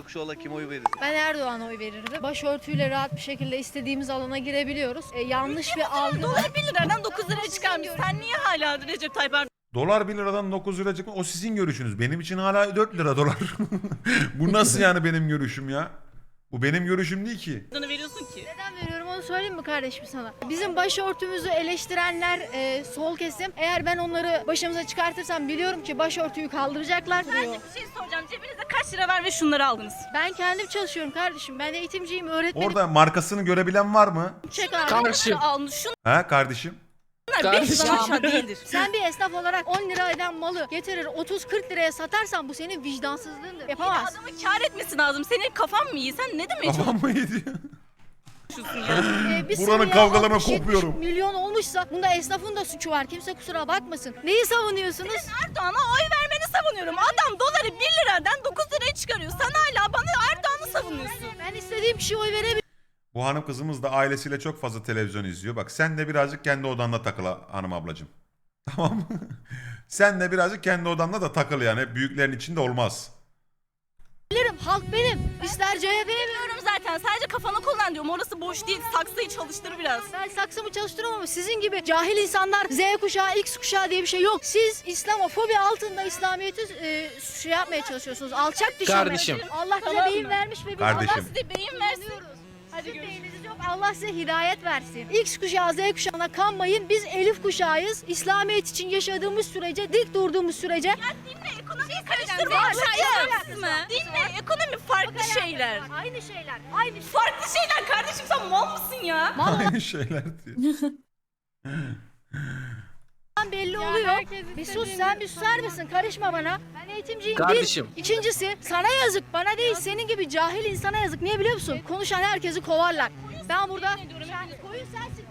Kuşoğlu'na kim oy verir? Ben Erdoğan'a oy verirdim. Başörtüyle rahat bir şekilde istediğimiz alana girebiliyoruz. E, yanlış bir algı var. Dolar 1 liradan 9 liraya çıkarmış. Sen niye hala Recep Tayyip Erdoğan Dolar 1 liradan 9 lira çıkma. O sizin görüşünüz. Benim için hala 4 lira dolar. Bu nasıl yani benim görüşüm ya? Bu benim görüşüm değil ki. veriyorsun ki? Neden veriyorum onu söyleyeyim mi kardeşim sana? Bizim başörtümüzü eleştirenler e, sol kesim. Eğer ben onları başımıza çıkartırsam biliyorum ki başörtüyü kaldıracaklar diyor. Sadece bir şey soracağım. Cebinize kaç lira var ve şunları aldınız? Ben kendim çalışıyorum kardeşim. Ben eğitimciyim, öğretmenim. Orada markasını görebilen var mı? Çek abi. Kardeşim. Almış. Şunlar Ha kardeşim? 5 Kardeşim. liradan aşağı değildir. Sen bir esnaf olarak 10 lira eden malı getirir 30-40 liraya satarsan bu senin vicdansızlığındır. Ya Yapamazsın. adamı kar etmesi lazım. Senin kafan mı iyi? Sen ne demeye Kafam mı yedi? Ya? Ee, bir Buranın sıvıya kavgalarına 60-70 kopuyorum. milyon olmuşsa bunda esnafın da suçu var. Kimse kusura bakmasın. Neyi savunuyorsunuz? Erdoğan'a oy vermeni savunuyorum. Adam doları 1 liradan 9 liraya çıkarıyor. Sen hala bana Erdoğan'ı savunuyorsun. Ben istediğim kişiye oy verebilirim. Bu hanım kızımız da ailesiyle çok fazla televizyon izliyor. Bak sen de birazcık kendi odanda takıl hanım ablacığım. Tamam mı? sen de birazcık kendi odanda da takıl yani. Hep büyüklerin içinde olmaz. Halk benim. İster CHP'ye verin. Biliyorum zaten. Sadece kafanı kullan diyorum. Orası boş değil. Saksıyı çalıştır biraz. Ben saksımı çalıştıramam ama sizin gibi cahil insanlar Z kuşağı, X kuşağı diye bir şey yok. Siz İslamofobi altında İslamiyet'i e, şey yapmaya çalışıyorsunuz. Alçak düşürmeye. Kardeşim. Allah bize Tamam beyin mı? vermiş ve biz Kardeşim. Allah Size beyin versin. Hadi beyniniz yok. Allah size hidayet versin. X kuşağı Z kuşağına kanmayın. Biz Elif kuşağıyız. İslamiyet için yaşadığımız sürece, dik durduğumuz sürece Dinle karıştırma. Aşağıya mı? Dinle ekonomi farklı şeyler. aynı şeyler. Aynı Farklı şeyler kardeşim sen mal mısın ya? Aynı şeyler diyor. belli oluyor. Bir sus sen bir susar mısın? Karışma bana. Ben eğitimciyim. Kardeşim. Bir. İkincisi sana yazık. Bana değil senin gibi cahil insana yazık. Niye biliyor musun? Konuşan herkesi kovarlar. Ben burada koyun sensin.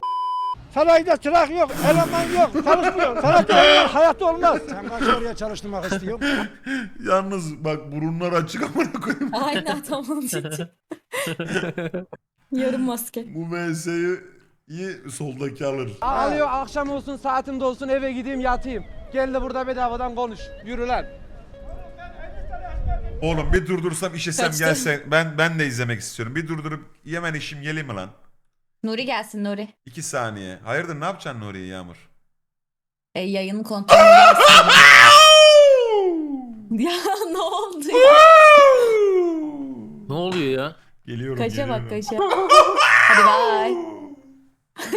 Sanayide çırak yok, eleman yok, çalışmıyor. Sanatçı olmaz, hayatta olmaz. Sen kaç oraya çalıştırmak istiyorsun? Yalnız bak burunlar açık amına koyayım. Aynen tamam ciddi. Yarım maske. Bu MS'yi iyi soldaki alır. Alıyor akşam olsun, saatim de olsun eve gideyim yatayım. Gel de burada bedavadan konuş. Yürü lan. Oğlum bir durdursam işesem Kaçtı. gelse ben ben de izlemek istiyorum. Bir durdurup yemen işim geleyim mi lan? Nuri gelsin Nuri. İki saniye. Hayırdır ne yapacaksın Nuriye Yağmur? E, yayının kontrolü gelsin. ya ne oldu ya? Ne oluyor ya? Geliyorum Kaşa bak geliyorum. kaşa. Hadi bay.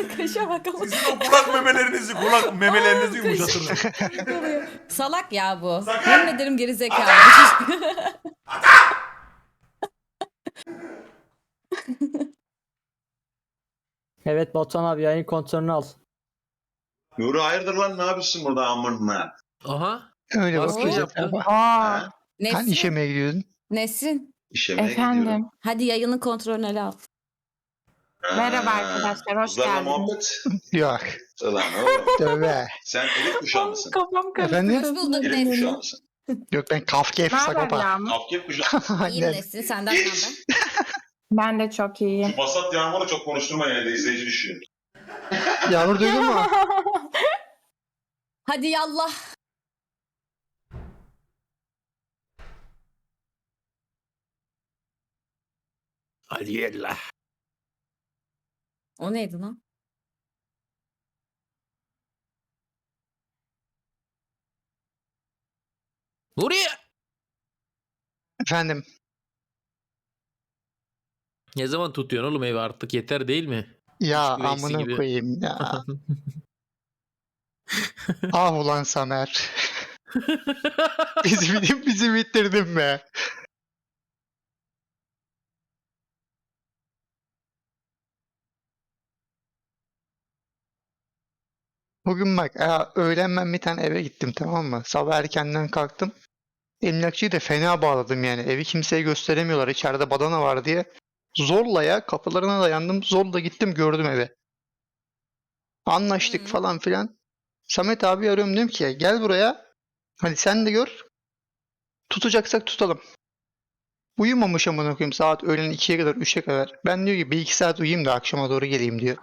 kaşa bak ama. Sizin o kulak memelerinizi kulak memelerinizi yumuşatırım. Salak ya bu. Yemin ederim gerizekalı. Evet Batuhan abi yayın kontrolünü al. Nuri hayırdır lan ne yapıyorsun burada amına? Aha. Öyle Maske bakıyor. yaptı. Aa, sen Nesrin. işe mi gidiyordun? Nesrin. İşeme gidiyorum. Hadi yayının kontrolünü ele al. Merhaba arkadaşlar hoş geldiniz. muhabbet. Yok. Ulan oğlum Tövbe. sen elit kuşağı mısın? Efendim? Hoş bulduk Elit kuşağı mısın? Yok ben Kafkef Sagopa. Afgep kuşağı. İyiyim. Nesrin senden ne haber? Ben de çok iyiyim. Basat Yağmur'u çok konuşturma yine de izleyici düşüyor. Yağmur duydun mu? Hadi yallah. Hadi yallah. O neydi lan? Nuriye. Efendim. Ne zaman tutuyorsun oğlum evi artık yeter değil mi? Ya amına gibi. koyayım ya. ah ulan Samer. bizi, bizi bitirdin be. Bugün bak ya, öğlen ben bir tane eve gittim tamam mı? Sabah erkenden kalktım. Emlakçıyı da fena bağladım yani. Evi kimseye gösteremiyorlar. İçeride badana var diye. Zorla ya kapılarına dayandım. Zorla gittim gördüm evi. Anlaştık Hı. falan filan. Samet abi arıyorum diyorum ki gel buraya. Hadi sen de gör. Tutacaksak tutalım. Uyumamış amına koyayım saat öğlen 2'ye kadar 3'e kadar. Ben diyor ki bir iki saat uyuyayım da akşama doğru geleyim diyor.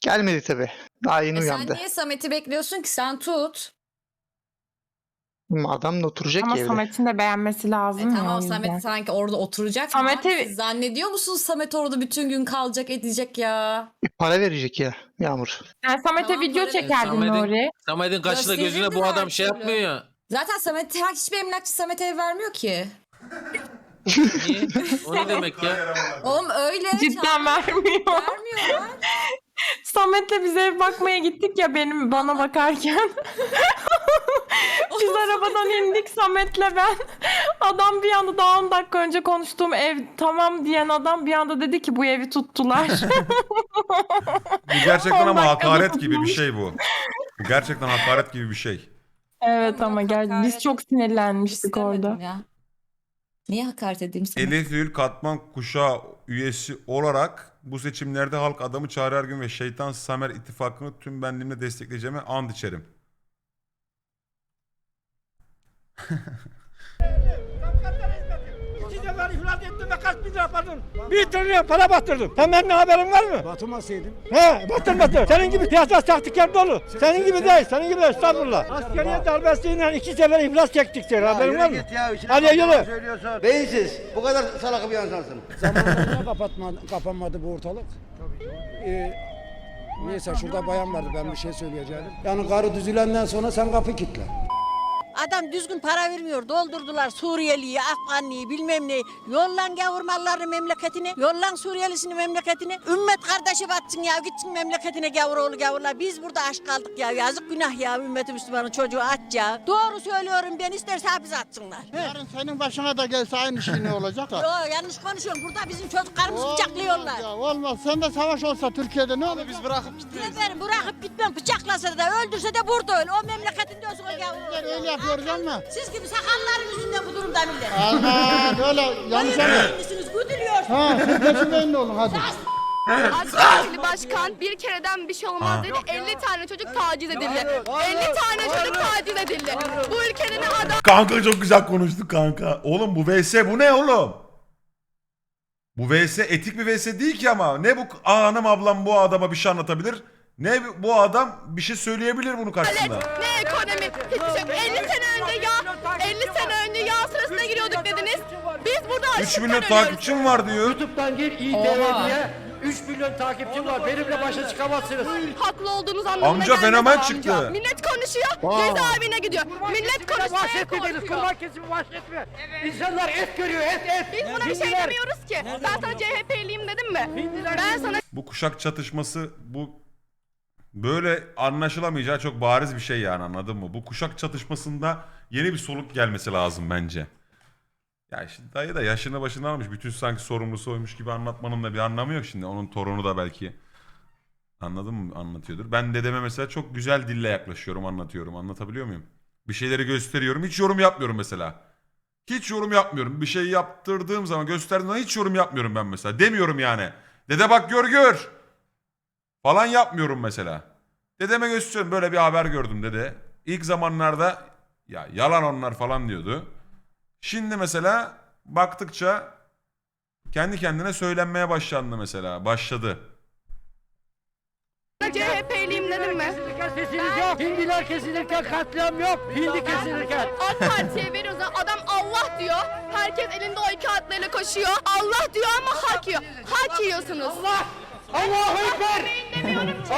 Gelmedi tabi. Daha yeni E sen uyandı. niye Samet'i bekliyorsun ki? Sen tut. Ama Adam da oturacak Ama ya evde. Samet'in de beğenmesi lazım E ya. tamam yüzden. Samet sanki orada oturacak? Samet'i- Siz zannediyor musunuz Samet orada bütün gün kalacak edecek ya? Para verecek ya Yağmur. Yani Samet'e Tamam, video böyle- çekerdin Samet'in- Nuri. Samet'in kaşına gözüne bu adam şey her türlü. yapmıyor ya. Zaten Samet hiçbir emlakçı Samet'e ev vermiyor ki. Niye? O ne demek ya? Oğlum öyle. Cidden vermiyor. Vermiyorlar. Samet'le biz ev bakmaya gittik ya benim bana bakarken. arabadan indik Samet'le ben. Adam bir anda daha 10 dakika önce konuştuğum ev tamam diyen adam bir anda dedi ki bu evi tuttular. Bu gerçekten ama hakaret gibi bir şey bu. Bu gerçekten hakaret gibi bir şey. evet ama gel biz çok sinirlenmiştik İstemedim orada. Ya. Niye hakaret edeyim sana? Elif Ül Katman kuşağı üyesi olarak bu seçimlerde halk adamı Çağrı Ergün ve Şeytan Samer ittifakını tüm benliğimle destekleyeceğime and içerim. İki sefer iflas ettim ve kaç bin lira pardon. Bir trilyon para battırdım. Sen benim haberin var mı? Batırmasaydın. He batırmadı. Senin gibi piyasa sahtekar dolu. Senin gibi değil. Senin gibi estağfurullah. Askeriye darbesiyle iki sefer iflas çektik senin haberin var mı? Hadi yürü. Beyinsiz. Bu kadar salak bir insansın. Zamanında kapatmadı, kapanmadı bu ortalık. Ee, neyse şurada bayan vardı ben bir şey söyleyeceğim. Yani karı düzülenden sonra sen kapı kilitle. Adam düzgün para vermiyor. Doldurdular Suriyeliyi, Afganlıyı bilmem ne. Yollan gavurmallarını memleketine. Yollan Suriyelisini memleketine. Ümmet kardeşi batsın ya. Gitsin memleketine gavuroğlu gavurlar. Biz burada aç kaldık ya. Yazık günah ya. Ümmeti Müslümanın çocuğu aç ya. Doğru söylüyorum ben. isterse hapis atsınlar. Yarın senin başına da gelse aynı şey ne olacak Yo yanlış konuşuyorum. Burada bizim çocuklarımızı bıçaklıyorlar. olmaz. Sen de savaş olsa Türkiye'de ne olur? Biz bırakıp Efendim bırakıp gitmem. Bıçaklasa da öldürse de burada öl. O memleketinde olsun o gavur. öyle yapıyoruz ama. Siz gibi sakalların yüzünden bu durumda millet. Allah böyle yanlış Hayır, ama. misiniz? Güdülüyorsunuz. Ha siz peşinden de olun hadi. AK Partili başkan bir kereden bir şey olmaz dedi. 50 tane çocuk taciz edildi. 50 tane çocuk taciz edildi. Bu ülkede ne adam Kanka çok güzel konuştuk kanka. Oğlum bu VS bu ne oğlum? Bu VS etik bir VS değil ki ama. Ne bu hanım ablam bu adama bir şey anlatabilir. Ne bu adam bir şey söyleyebilir bunun karşısında. ne ekonomi hiçbir şey. 50 sene önce yağ 50 sene önce yağ sırasına giriyorduk dediniz. Biz burada 3 açlıktan milyon ölüyoruz. takipçim var diyor. YouTube'dan gir Oha. diye 3 milyon takipçim var. Benimle başa çıkamazsınız. Haklı olduğunuz anlamına Amca gelmez fenomen çıktı. amca. Millet konuşuyor. Cezaevine gidiyor. Millet konuşmaya Vahşet dediniz. korkuyor. Kurban kesimi vahşet mi? İnsanlar et görüyor et et. Biz buna bir şey Hindiler. demiyoruz ki. Ben sana CHP'liyim dedim mi? Ben sana Bu kuşak çatışması bu böyle anlaşılamayacağı çok bariz bir şey yani anladın mı? Bu kuşak çatışmasında yeni bir soluk gelmesi lazım bence. Ya şimdi dayı da yaşını başına almış. Bütün sanki sorumlusu oymuş gibi anlatmanın da bir anlamı yok şimdi. Onun torunu da belki anladın mı anlatıyordur. Ben dedeme mesela çok güzel dille yaklaşıyorum anlatıyorum. Anlatabiliyor muyum? Bir şeyleri gösteriyorum. Hiç yorum yapmıyorum mesela. Hiç yorum yapmıyorum. Bir şey yaptırdığım zaman gösterdiğim zaman hiç yorum yapmıyorum ben mesela. Demiyorum yani. Dede bak gör gör. Falan yapmıyorum mesela. Dedeme gösteriyorum. Böyle bir haber gördüm dede. İlk zamanlarda ya yalan onlar falan diyordu. Şimdi mesela baktıkça kendi kendine söylenmeye başlandı mesela. Başladı. CHP'liyim dedim mi? Sesiniz yok. Hindiler kesilirken katliam yok. Hindi kesilirken. AK Parti'ye veriyoruz. Adam Allah diyor. Herkes elinde o kağıtlarıyla koşuyor. Allah diyor ama hak yiyor. Hak yiyorsunuz. Allah! Allahu Ekber.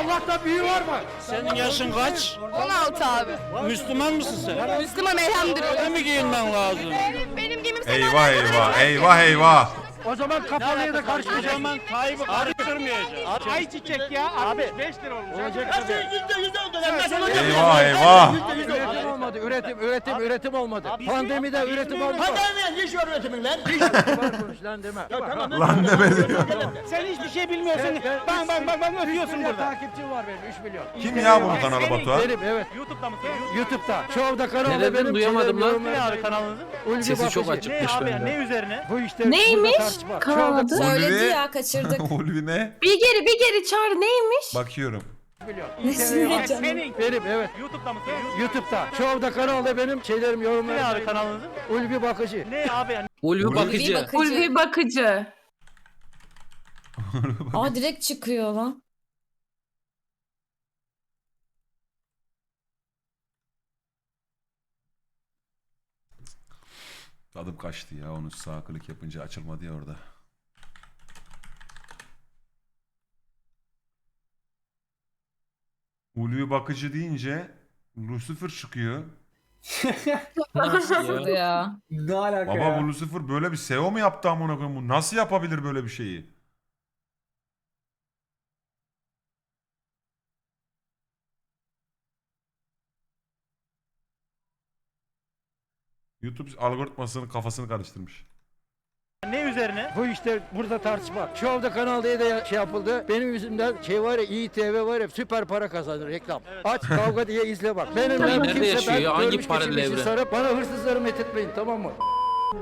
Allah'tan büyüğü var mı? Senin yaşın kaç? 16 abi. Müslüman mısın sen? Müslüman elhamdülillah. Öyle mi giyinmen lazım? Benim, benim gibi Eyvah eyvah eyvah eyvah. O zaman kapalıya da karışmayacağım. O zaman Tayyip'i karıştırmayacağım. Ay çiçek ya. 65 lira olmuş. Olacak tabii. Eyvah eyvah. Üretim olmadı. Üretim, üretim, üretim olmadı. Pandemide üretim olmadı. Pandemi var üretimin lan. Var konuş lan deme. Lan demedi. Sen hiçbir şey bilmiyorsun. Bak bak bak bak öpüyorsun burada. takipçim var benim 3 milyon. Kim ya bunun kanalı Batuhan? Benim evet. YouTube'da mısın? YouTube'da. Şovda kanalda Nereden benim. duyamadım lan? Ne abi kanalınızın? Ulvi Sesi çok Bakıcı. açıkmış bende. üzerine? Bu işte Neymiş burada tartışma. kanal adı? Şovda Söyledi ya kaçırdık. Ulvi ne? Bir geri bir geri çağır neymiş? Bakıyorum. ne söyleyeceğim? Benim evet. YouTube'da mısın? YouTube'da. Şovda kanalda benim şeylerim yorumlarım. Ne abi kanalınızın? Ulvi Bakıcı. Ne abi yani? Ulvi bakıcı. Ulvi Bakıcı. Aa direkt çıkıyor lan. Tadım kaçtı ya onu sağ klik yapınca açılmadı ya orada. Ulvi bakıcı deyince Lucifer çıkıyor. Nasıl ya? ya. Ne alaka Baba ya? bu Lucifer böyle bir SEO mu yaptı amına koyayım? Bu nasıl yapabilir böyle bir şeyi? YouTube algoritmasının kafasını karıştırmış. Ne üzerine? Bu işte burada tartışma. Şu anda Kanal D'de şey yapıldı. Benim yüzümden şey var ya İTV var ya süper para kazanır reklam. Aç kavga diye izle bak. Benim ben Nerede kimse yaşıyor ben ya? Hangi görmüş paralel geçirmişi sarıp bana hırsızları methetmeyin tamam mı?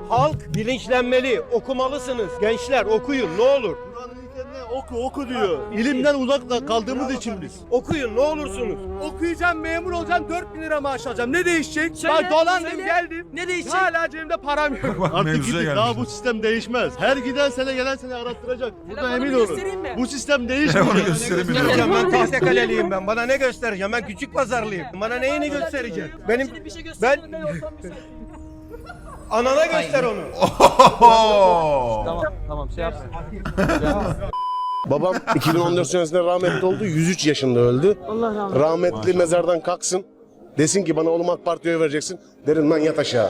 Halk bilinçlenmeli, okumalısınız. Gençler okuyun ne olur. Oku oku diyor. İlimden uzak kaldığımız için biz. Okuyun ne olursunuz. Okuyacağım memur olacağım 4000 lira maaş alacağım. Ne değişecek? Bak dolandım geldim. Ne değişecek? Hala cebimde param yok. Bak bak mevzuya gelmiş. sistem değişmez. Her giden sene gelen sene arattıracak. Burada emin olun. Bu sistem Telefonu gösteremiyorum. ben Tahtakale'liyim ben. Bana ne göstereceğim? Ben küçük pazarlıyım. Bana neyini göstereceğim? Benim ben Anana göster onu. Oho! Tamam şey yapsın. Babam 2014 senesinde rahmetli oldu. 103 yaşında öldü. Allah rahmet Rahmetli mezardan kalksın. Desin ki bana oğlum AK Parti'ye vereceksin. Derim lan yat aşağı.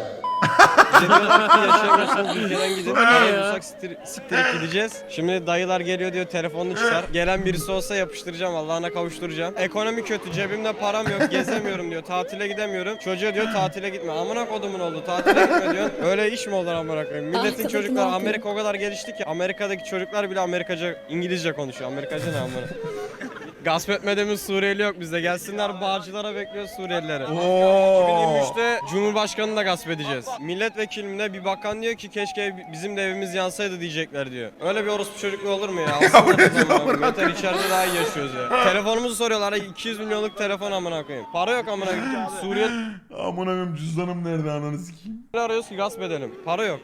Yaşayamıyorsanız ülkeden. Parayı bulsak siktir, siktirip gideceğiz. Şimdi dayılar geliyor diyor telefonunu çıkar. Gelen birisi olsa yapıştıracağım Allah'ına kavuşturacağım. Ekonomi kötü cebimde param yok gezemiyorum diyor. Tatile gidemiyorum. Çocuğa diyor tatile gitme. Amına kodumun oldu tatile gitme diyor. Öyle iş mi olur amına koyayım? Milletin tabii çocukları? Amerika o kadar gelişti ki Amerika'daki çocuklar bile Amerikaca İngilizce konuşuyor. Amerikacı ne amına? Gasp etmediğimiz Suriyeli yok bizde. Gelsinler bağcılara bekliyor Suriyelileri. Oo! 2023'te Cumhurbaşkanını da gasp edeceğiz. Milletvekilimle bir bakan diyor ki keşke bizim de evimiz yansaydı diyecekler diyor. Öyle bir orospu çocukluğu olur mu ya? Zaman. Yeter içeride daha iyi yaşıyoruz ya. Telefonumuzu soruyorlar. 200 milyonluk telefon amına koyayım. Para yok amına koyayım. Suriyeli Amına koyayım cüzdanım nerede ananı sikeyim. arıyoruz ki gasp edelim. Para yok.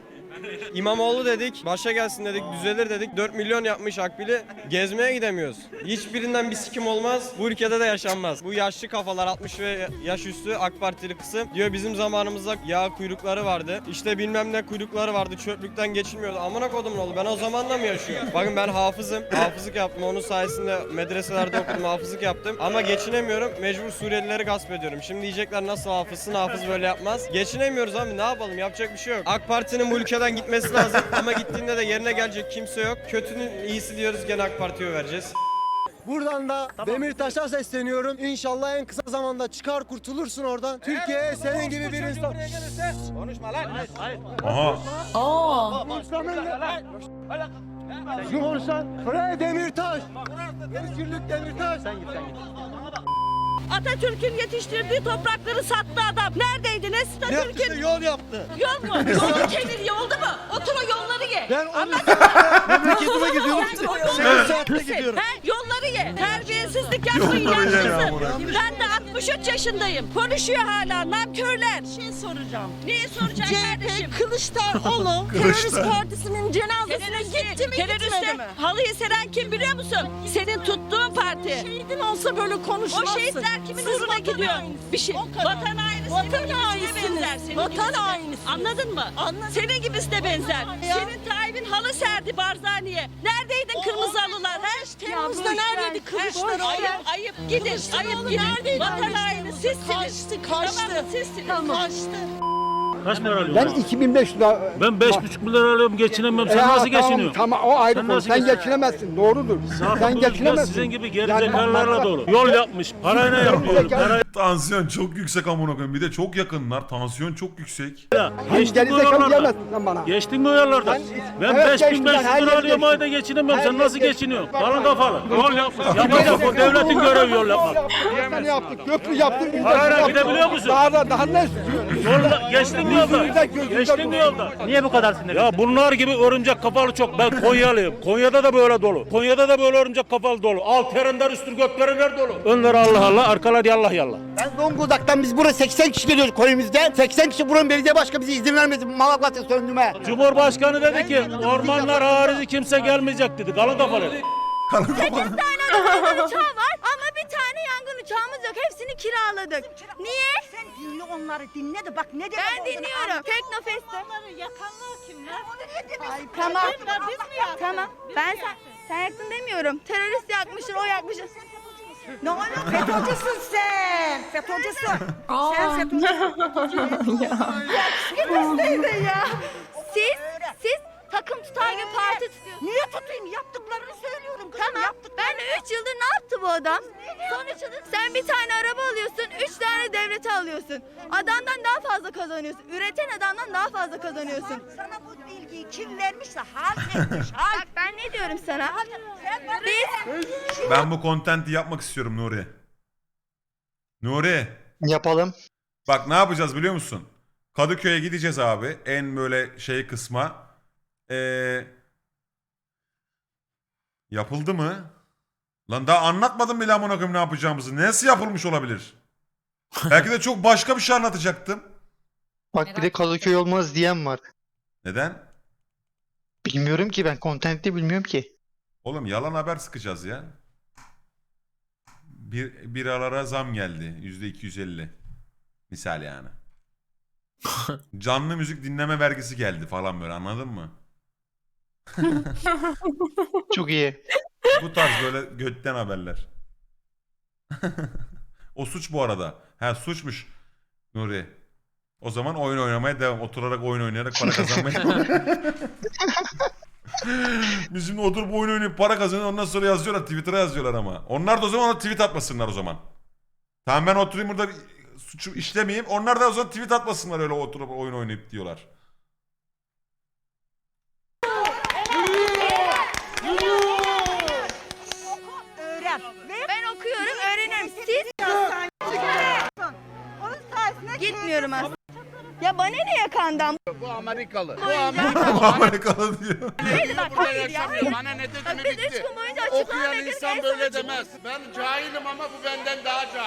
İmamoğlu dedik, başa gelsin dedik, düzelir dedik. 4 milyon yapmış Akbil'i. Gezmeye gidemiyoruz. Hiçbirinden bir sikim olmaz. Bu ülkede de yaşanmaz. Bu yaşlı kafalar 60 ve yaş üstü AK Partili kısım diyor bizim zamanımızda yağ kuyrukları vardı. İşte bilmem ne kuyrukları vardı. Çöplükten geçilmiyordu. Amına kodum oğlu ben o zamanla mı yaşıyorum? Bakın ben hafızım. Hafızlık yaptım. Onun sayesinde medreselerde okudum. Hafızlık yaptım. Ama geçinemiyorum. Mecbur Suriyelileri gasp ediyorum. Şimdi diyecekler nasıl hafızsın? Hafız böyle yapmaz. Geçinemiyoruz abi ne yapalım? Yapacak bir şey yok. AK Parti'nin bu ülkeden gitmesi lazım. Ama gittiğinde de yerine gelecek kimse yok. Kötünün iyisi diyoruz gene AK Parti'ye vereceğiz. Buradan da Demirtaş'a sesleniyorum. İnşallah en kısa zamanda çıkar kurtulursun oradan. Türkiye'ye senin gibi bir insan. Aha. Aa. Cumhurbaşkanı Bre Demirtaş. Özgürlük Demirtaş. Atatürk'ün yetiştirdiği toprakları sattı adam. Neredeydiniz? Ne yaptı? Yol yaptı. Yol mu? Yolu çevir yoldu mu? Otur o yolları ye. Ben onu memleketime gidiyorum. Sen o 8 yolları saatte gidiyorum. Ye. Terbiyesizlik yapmayın amına. Ben de 63 yaşındayım. Konuşuyor hala namkörler. Bir şey soracağım. Neyi soracağım kardeşim? Kılıçdaroğlu terörist partisinin cenazesine gitti mi gitmedi mi? Halıyı seren kim biliyor musun? Senin tuttuğun parti. Şehidin olsa böyle konuşmazsın. O şehitler kimin uğruna gidiyor? Bir şey. Vatan hainisi. Vatan hainisiniz. Vatan hainisiniz. Anladın mı? Anladım. Senin gibisi de benzer. Senin Tayyip'in halı serdi Barzani'ye. Neredeydin kırmızı halılar? He? Temmuz'da neredeydi Kılıçdaroğlu? Ayıp, ayıp. Gidin, ayıp gidin. Vatan haini sizsiniz. Kaçtı, kaçtı. Tamam? Sizsiniz. Kaçtı. Kaç para alıyorsun? Ben 2500 lira... Ben 5,5 milyar alıyorum geçinemiyorum. Sen Ya nasıl tamam, geçiniyorsun? Tamam o ayrı Sen konu. Sen geçinemezsin. Doğrudur. Sen geçinemezsin. Sizin gibi Yani gerizekalılarla bak- dolu. Yol yapmış. Parayla yapıyor. Parayla. Tansiyon çok yüksek amına koyayım. Bir de çok yakınlar. Tansiyon çok yüksek. Sen Geçtin mi gerizekalı yollardan? diyemezsin sen bana. Geçtin mi o yollardan? Ben Evet, 5500 geçtim ben, her lira alıyorum geçtim. ayda geçinemiyorum. Sen nasıl geçiniyorsun? Kalın kafalı. Yol yapmış. Yapacak o devletin görevi yol yapmak. Yaptık, yaptık. Köprü yaptık. yaptık. gidebiliyor musun? Daha da daha ne istiyorsun? Yolda, geçtin mi yolda? Geçtin mi yolda? Niye bu kadar sinirlisin? Ya bunlar gibi örümcek kafalı çok. Ben Konyalıyım. Konya'da da böyle dolu. Konya'da da böyle örümcek kafalı dolu. Alt yerinde üstür göklerinde dolu. Önler Allah Allah, arkalar yallah yallah. Ben Zonguldak'tan biz buraya 80 kişi geliyoruz koyumuzdan. 80 kişi buranın belediye başkanı bize izin vermedi Malatya'ya söndürmeye. Cumhurbaşkanı dedi ki ormanlar harici kimse gelmeyecek dedi. Kalın kafalı. Kalın kafanı. yangın uçağı var ama bir tane yangın uçağı eşyamız yok. Hepsini kiraladık. Niye? Sen dinle onları dinle de bak ne demek Ben olduğunu dinliyorum. anla. Teknofest'te. Onları yakanlar kimler? Onu ne demek? Tamam. Biz mi? Tamam. Ben sen, sen yaktın demiyorum. Terörist yakmıştır, o yakmıştır. Ne oluyor? FETÖ'cüsün sen. FETÖ'cüsün. Sen FETÖ'cüsün. Teyze ya. Siz, siz takım tutar gibi parti tutuyorsunuz. Niye tutayım? Yaptıklarını söylüyorum kızım. Tamam. Ben de 3 yıldır ne yaptı bu adam? Son 3 yıldır sen bir tane araba alıyorsun, 3 tane devlete alıyorsun. Adamdan daha fazla kazanıyorsun. Üreten adamdan daha fazla kazanıyorsun. Sana bu bilgiyi kim vermişse halt etmiş. Halt. Diyorum sana? Biz Ben bu kontenti yapmak istiyorum Nuri. Nuri. Yapalım. Bak ne yapacağız biliyor musun? Kadıköy'e gideceğiz abi. En böyle şey kısma. Ee, yapıldı mı? Lan daha anlatmadım bile amına koyayım ne yapacağımızı. Nasıl yapılmış olabilir? Belki de çok başka bir şey anlatacaktım. Bak bir de Kadıköy olmaz diyen var. Neden? Bilmiyorum ki ben kontenti bilmiyorum ki. Oğlum yalan haber sıkacağız ya. Bir, biralara zam geldi. Yüzde 250. Misal yani. Canlı müzik dinleme vergisi geldi falan böyle anladın mı? Çok iyi. Bu tarz böyle götten haberler. o suç bu arada. Ha suçmuş Nuri. O zaman oyun oynamaya devam. Oturarak oyun oynayarak para kazanmaya devam. Biz şimdi oturup oyun oynayıp para kazanıyor ondan sonra yazıyorlar Twitter'a yazıyorlar ama. Onlar da o zaman ona tweet atmasınlar o zaman. Tamam ben oturayım burada bir suçu işlemeyeyim. Onlar da o zaman tweet atmasınlar öyle oturup oyun oynayıp diyorlar. Öğren. Ben okuyorum, öğrenirim. Siz onun sayesinde gitmiyorum aslında. Ya bana ne yakandan? Bu Amerikalı. Bu Amerikalı diyor. Hayır bak hayır ya. hayır. Bana ne boyunca açıklama Okuyan insan böyle demez. Ben cahilim ama bu benden daha cahil.